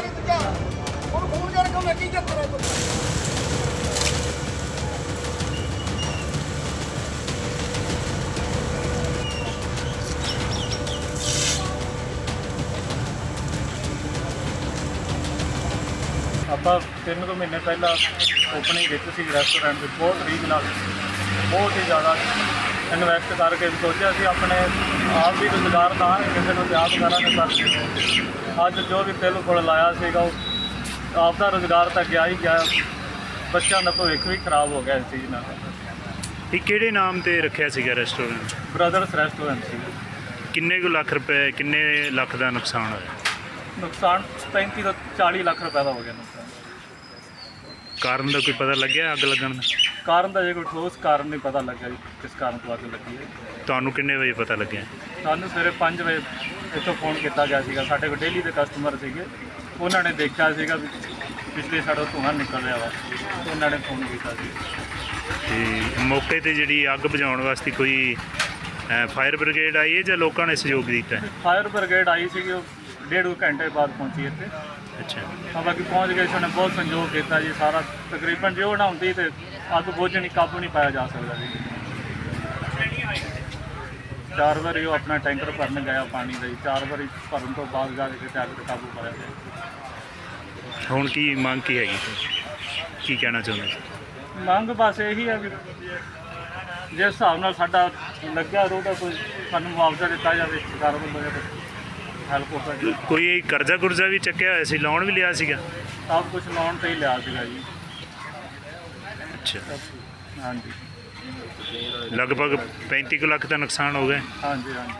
ਕਰੀ ਦੂਜਾ ਹੁਣ ਫੋਨ ਕਰ ਕੇ ਮੈਂ ਕੀ ਕਰਾਂ ਆਪਾਂ ਤਿੰਨ ਕੁ ਮਹੀਨੇ ਪਹਿਲਾਂ ਓਪਨਿੰਗ ਕੀਤੀ ਸੀ ਰੈਸਟੋਰੈਂਟ ਦੀ, ਬਹੁਤ ਰੀਝ ਨਾਲ, ਬਹੁਤ ਹੀ ਜ਼ਿਆਦਾ ਇਨਵੈਸਟ ਕਰਕੇ ਸੋਚਿਆ ਸੀ ਆਪਣੇ ਆਪ ਵੀ ਰੁਜ਼ਗਾਰ ਤਾਂ ਕਿਸੇ ਨੂੰ ਤਿਆਗ ਕਰਾਂਗੇ ਪਰ ਅੱਜ ਜੋ ਵੀ ਦਿਲ ਕੋਲ ਲਾਇਆ ਸੀਗਾ ਉਹ ਆਪ ਦਾ ਰੁਜ਼ਗਾਰ ਤਾਂ ਗਿਆ ਹੀ ਗਿਆ। ਬੱਚਿਆਂ ਦਾ ਭਵਿੱਖ ਵੀ ਖਰਾਬ ਹੋ ਗਿਆ ਇਸ ਚੀਜ਼ ਨਾਲ। ਇਹ ਕਿਹੜੇ ਨਾਮ ਤੇ ਰੱਖਿਆ ਸੀਗਾ ਰੈਸਟੋਰੈਂਟ ਬ੍ਰਦਰਸ ਰੈਸਟੋਰੈਂਟ ਸੀ। ਕਿੰਨੇ ਕੁ ਲੱਖ ਰੁਪਏ ਕਿੰਨੇ ਲੱਖ ਦਾ ਨੁਕਸਾਨ ਹੋਇਆ? ਨੁਕਸਾਨ 35 ਤੋਂ 40 ਲੱਖ ਰੁਪਏ ਦਾ ਹੋ ਗਿਆ। ਨੁਕਸਾਨ ਕਾਰਨ ਦਾ ਕੋਈ ਪਤਾ ਲੱਗਿਆ ਅੱਗ ਲੱਗਣ ਦਾ? ਕਾਰਨ ਦਾ ਜੇ ਕੋਈ ਠੋਸ ਕਾਰਨ ਨਹੀਂ ਪਤਾ ਲੱਗਿਆ ਜੀ ਕਿਸ ਕਾਰਨ ਤੋਂ ਅੱਗ ਲੱਗੀ ਹੈ। ਤੁਹਾਨੂੰ ਕਿੰਨੇ ਵਜੇ ਪਤਾ ਲੱਗਿਆ? ਸਾਨੂੰ ਸਵੇਰੇ 5 ਵਜੇ ਇੱਥੋਂ ਫੋਨ ਕੀਤਾ ਗਿਆ ਸੀਗਾ। ਸਾਡੇ ਕੋਲ ਡੇਲੀ ਦੇ ਕਸਟਮਰ ਸੀਗੇ। ਉਹਨਾਂ ਨੇ ਦੇਖਿਆ ਸੀਗਾ ਵੀ ਪਿਛਲੇ ਸਾਡਾ ਧੂੰਆਂ ਨਿਕਲ ਰਿਹਾ ਵਾ। ਤੇ ਉਹਨਾਂ ਨੇ ਫੋਨ ਕੀਤਾ ਸੀ। ਤੇ ਮੌਕੇ ਤੇ ਜਿਹੜੀ ਅੱਗ ਬੁਝਾਉਣ ਵਾਸਤੇ ਕੋਈ ਫਾਇਰ ਬ੍ਰਿਗੇਡ ਆਈ ਹੈ ਜਾਂ ਲੋਕਾਂ ਨੇ ਸਹਿਯੋਗ ਦਿੱਤਾ ਹੈ? ਫਾਇਰ ਬ੍ਰਿਗੇਡ ਆਈ ਸੀਗੀ। ਉਹ ਡੇਢ ਕੁ ਘੰਟੇ ਬਾਅਦ ਪਹੁੰਚੀ ਇੱਥੇ। ਅੱਛਾ। ਤਾਂ ਬਾਕੀ ਪਹੁੰਚ ਗਏ ਸੀ ਉਹਨੇ ਬਹੁਤ ਸੰਯੋਗ ਕੀਤਾ ਜੀ ਸਾਰਾ ਤਕਰੀਬਨ ਜੇ ਉਹ ਨਾ ਹੁੰਦੀ ਤੇ ਅੱਗ ਬੁਝਣੀ ਕਾਬੂ ਨਹੀਂ ਪਾਇਆ ਜਾ ਸਕਦਾ ਜੀ। ਚਾਰ ਵਾਰੀ ਉਹ ਆਪਣਾ ਟੈਂਕਰ ਭਰਨ ਗਿਆ ਪਾਣੀ ਦਾ ਜੀ ਚਾਰ ਵਾਰੀ ਭਰਨ ਤੋਂ ਬਾਅਦ ਜਾ ਕੇ ਕਿਤੇ ਅੱਗ ਤੇ ਕਾਬੂ ਪਾਇਆ ਗਿਆ। ਹੁਣ ਕੀ ਮੰਗ ਕੀ ਹੈਗੀ? ਕੀ ਕਹਿਣਾ ਚਾਹੁੰਦੇ ਮੰਗ ਬਸ ਇਹੀ ਹੈ ਵੀ ਜਿਸ ਹਿਸਾਬ ਨਾਲ ਸਾਡਾ ਲੱਗਿਆ ਰੋਗਾ ਕੋਈ ਸਾਨੂੰ ਮੁਆਵਜ਼ਾ ਦਿੱਤਾ ਜਾਵੇ ਸਰਕਾਰ ਵੱਲੋਂ ਜਾਂ ਹੈਲਪ ਹੋ ਸਕਦੀ ਕੋਈ ਕਰਜ਼ਾ ਗੁਰਜ਼ਾ ਵੀ ਚੱਕਿਆ ਹੋਇਆ ਸੀ ਲੋਨ ਵੀ ਲਿਆ ਸੀਗਾ? ਸਭ ਕੁਝ ਲਾਉਣ ਤੇ ਹੀ ਲਿਆ ਸੀਗਾ ਜੀ। ਅੱਛਾ। ਹਾਂਜੀ। ਲਗਭਗ 35 ਕੁ ਲੱਖ ਦਾ ਨੁਕਸਾਨ ਹੋ ਗਿਆ। ਹਾਂਜੀ ਹਾਂਜੀ।